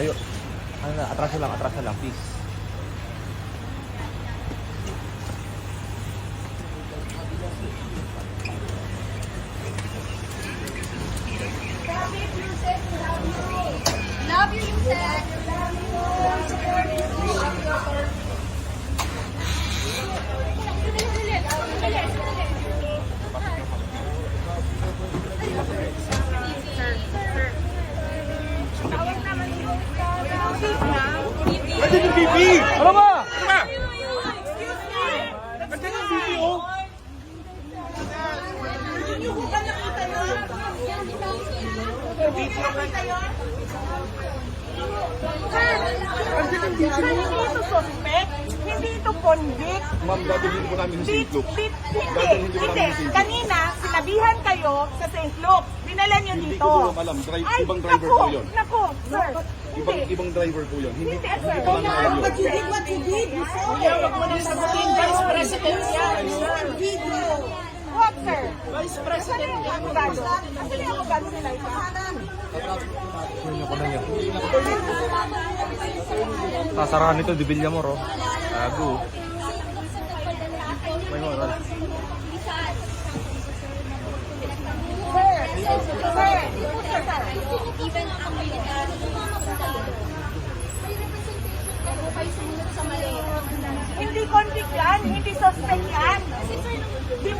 Tayo. Ano na, atras na lang, atras na lang, please. Love you, Yusek. Nandiyan yung BP! Ano ba? Ano ba? Nandiyan yung BP, oh! Hindi ito suspect, hindi ito convict. Ma'am, dadalhin po namin sa Di, St. Luke. di, hindi, Dadalhin po hindi. namin sa St. Luke. Kanina, sinabihan kayo sa St. Luke. Dinala nyo Hindi dito. ko po alam. Drive, ibang driver naku, po yun. Naku, sir. Ibang, Hindi. ibang driver po yun. Hindi, Hindi, hindi sir. ko alam yun. What you did, what you did. Kuya, wag mo nang sagutin, Vice President yan. What, sir? Vice President yan. Abogado. Kasi yung abogado nila ito. Sasarahan nito, dibilya mo, ro. Tago. May moral. Sir, sir, sir. Even ang. Hindi convict yan, hindi suspect yan. Detainee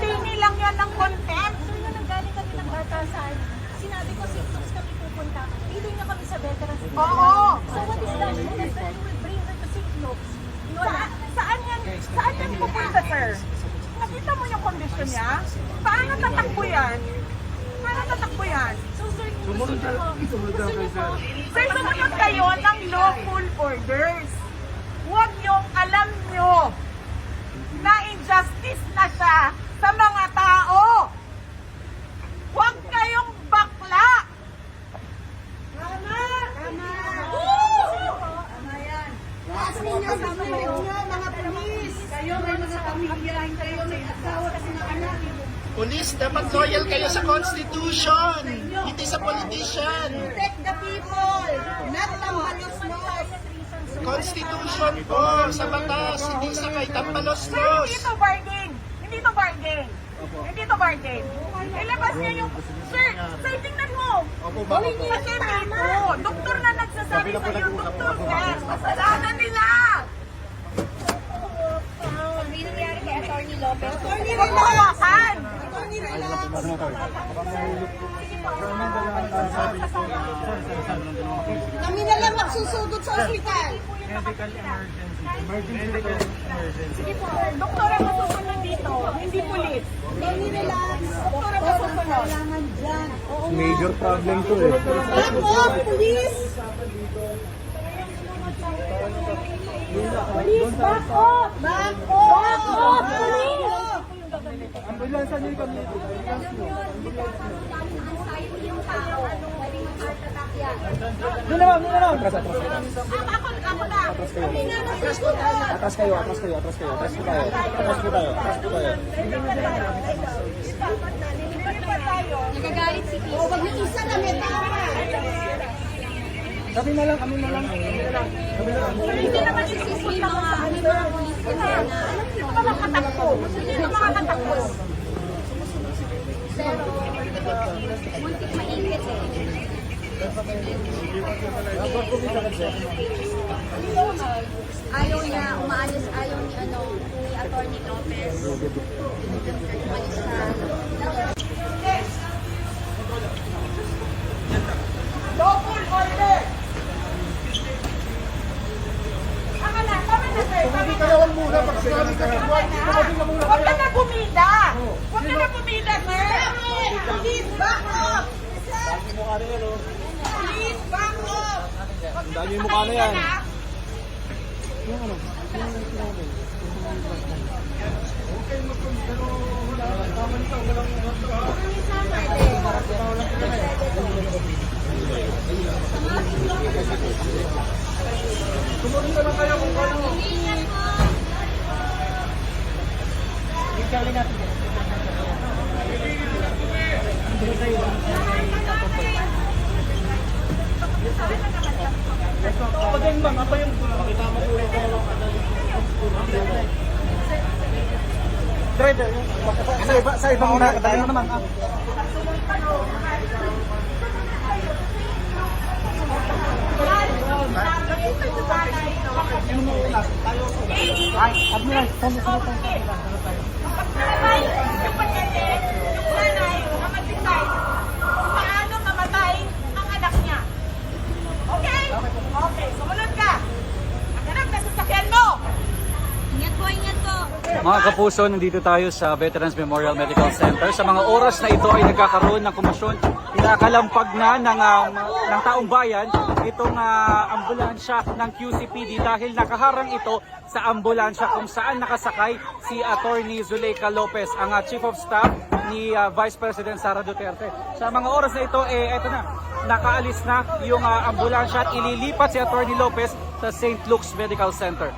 lang yan ng contempt. So yun, nanggaling kami ng batasan. Sinabi ko, Sintox kami pupunta. Dito na kami sa veterans. Oo. So what is that? That then we bring her to Sintox. Saan, saan yan, saan yan pupunta, sir? Nakita mo yung kondisyon niya? Paano tatakbo yan? Paano tatakbo yan? So sir, sumunod ka. Gusto niyo po, Sir, sumunod kayo ng lawful orders. Huwag niyong alam niyo na injustice na siya sa mga tao. Huwag kayong bakla. Tama! Tama! Tama yan. Taas ninyo sa ninyo, mga pulis. Kayo may mga pamilya, kayo may asawa kasi ng anak. Police, dapat loyal kayo sa Constitution, hindi sa politician. Protect the people, not the malos-los. Constitution po, sa batas, hindi sa kay Sir, tampalos-los. hindi to bargain. Hindi to bargain. Hindi to bargain. Ilabas niyo yung... Sir, sir, tingnan mo. Gawin niyo yung dito. Doktor na nagsasabi sa iyo, doktor ka. Kasalanan nila. may nangyari kay Attorney Lopez. Attorney Relaxan. Kami na lang magsusugod sa ospital. Sige po, doktor ang masusunod dito. Hindi pulis. Kami relax. Doktor ang masusunod. Kailangan dyan. Major problem to eh. Back off, police! Police, back off! Back off! Back off, police! Yung tao, pwedeng mag-heart attack yan. Atras, atras. Ako, ako na. Atras kayo, atras kayo, atras kayo. Atras po tayo. Atras po tayo, atras po tayo. Nagagalit si Chris. Pag yung isa na may tama. Kami na lang, kami na lang. Hindi naman isisipot lang sa May mga pulis kasi Hindi ko makatakbo. Hindi ko makatakbo. muntik mainit eh. Ayaw niya, umaalis, ayaw ni ano, ni Attorney Lopez. muna pag sinabi ka sa buwan, kumabi ka muna Huwag ka na kumita! Huwag ka na kumita, sir! Please, back off! Mukha na yan, oh. Please, back off! Ang dami yung mukha na yan. Yung ano? Yung sinabi. Okay, mas kung pero wala. Tama nito, walang Tumulong na lang kayo kung ano. Siyawin natin yan. Pagyan bang, apa yung makita mo po yung Driver, sa iba, sa ibang una, tayo naman ah. Ay, admiral, saan mo sa Mga kapuso, nandito tayo sa Veterans Memorial Medical Center. Sa mga oras na ito ay nagkakaroon ng komisyon. Kinakalampag na ng, ah, ng taong bayan itong ah, ambulansya ng QCPD dahil nakaharang ito sa ambulansya kung saan nakasakay si Attorney Zuleika Lopez, ang ah, Chief of Staff ni ah, Vice President Sara Duterte. Sa mga oras na ito, eh, eto na, nakaalis na yung ah, ambulansya at ililipat si Attorney Lopez sa St. Luke's Medical Center.